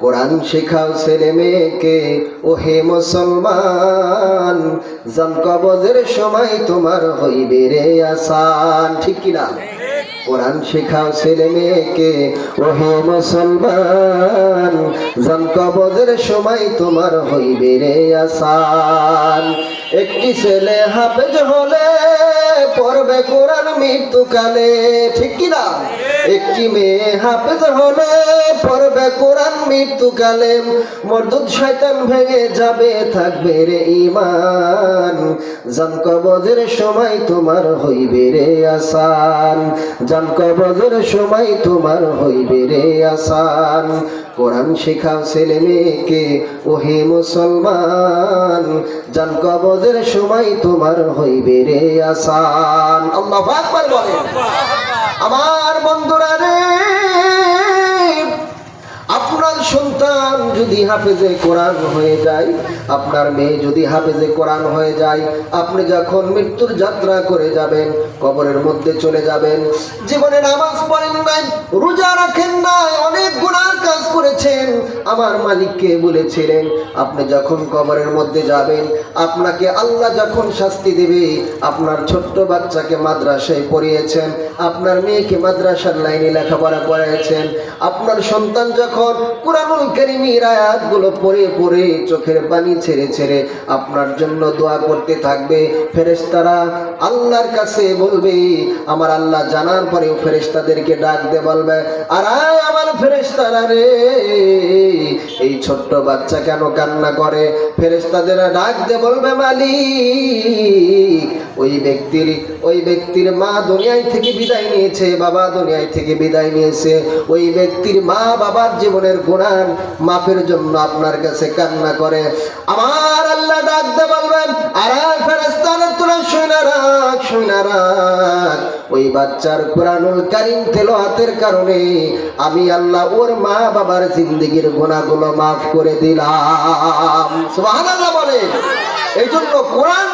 কোরআন শেখাও ছেলে মেয়েকে ও হে মুসলমান, জান কবজের সময় তোমার হইবে রে আসান, ঠিক কিনা কোরআন শেখাও ছেলে মেয়েকে ও হে মুসলমান, জান কবজের সময় তোমার হইবে রে আসান। একটি ছেলে হাফেজ হলে পড়বে কোরআন মৃত্যুকালে, ঠিক কিনা একটি মেয়ে হাফেজ হলে, পড়বে কোরআন মৃত্যুকালে মরদুদ শয়তান ভেঙে যাবে, থাকবে রে ইমান জান কবজের সময় তোমার হইবে রে আসান। জান কবজের সময় তোমার হইবে রে আসান। কোরআন শেখাও ছেলে মেয়েকে ও হে মুসলমান। জান কবজের সময় তোমার হইবে রে আসান। আল্লাহ আকবার বলে আমার বন্ধুরা রে, আপনার সন্তান যদি হাফেজে কোরআন হয়ে যায়, আপনার মেয়ে যদি হাফেজে কোরআন হয়ে যায়, আপনি যখন মৃত্যুর যাত্রা করে যাবেন, কবরের মধ্যে চলে যাবেন, জীবনে নামাজ পড়েন নাই, রোজা রাখেন নাই আমার মালিককে বলেছিলেন, আপনি যখন কবরের মধ্যে যাবেন, আপনাকে আল্লাহ যখন শাস্তি দেবে, আপনার ছোট্ট বাচ্চাকে মাদ্রাসায় পড়িয়েছেন, আপনার মেয়েকে মাদ্রাসার লাইনে লেখাপড়া করাইছেন, আপনার সন্তান যখন কোরআনুল কারীমের আয়াতগুলো পড়ে পড়ে চোখের পানি ছেড়ে ছেড়ে আপনার জন্য দোয়া করতে থাকবে, ফেরেশতারা আল্লাহর কাছে বলবে, আমার আল্লাহ জানার পরেও ফেরেশতাদেরকে ডাক দিয়ে বলবে, আর আমার ফেরেশতারা রে? এই ছোট্ট বাচ্চা কেন কান্না করে? ফেরেশতাদেরা ডাক দিয়ে বলবে, মালিক, ওই ব্যক্তির ওই ব্যক্তির মা দুনিয়ায় থেকে বিদায় নিয়েছে, বাবা দুনিয়ায় থেকে বিদায় নিয়েছে। ওই ব্যক্তির মা বাবার জীবনের গুণান মাফের জন্য আপনার কাছে কান্না করে। আমার আল্লাহ ডাক দে বলবেন, আর ফেরেস্তানে তোরা শুনে রাখ শুনে রাখ। ওই বাচ্চার কোরআনুল কারিম তেলোয়াতের কারণে আমি আল্লাহ ওর মা বাবার জিন্দগির গোনাগুলো মাফ করে দিলাম। বলে এই জন্য কোরআন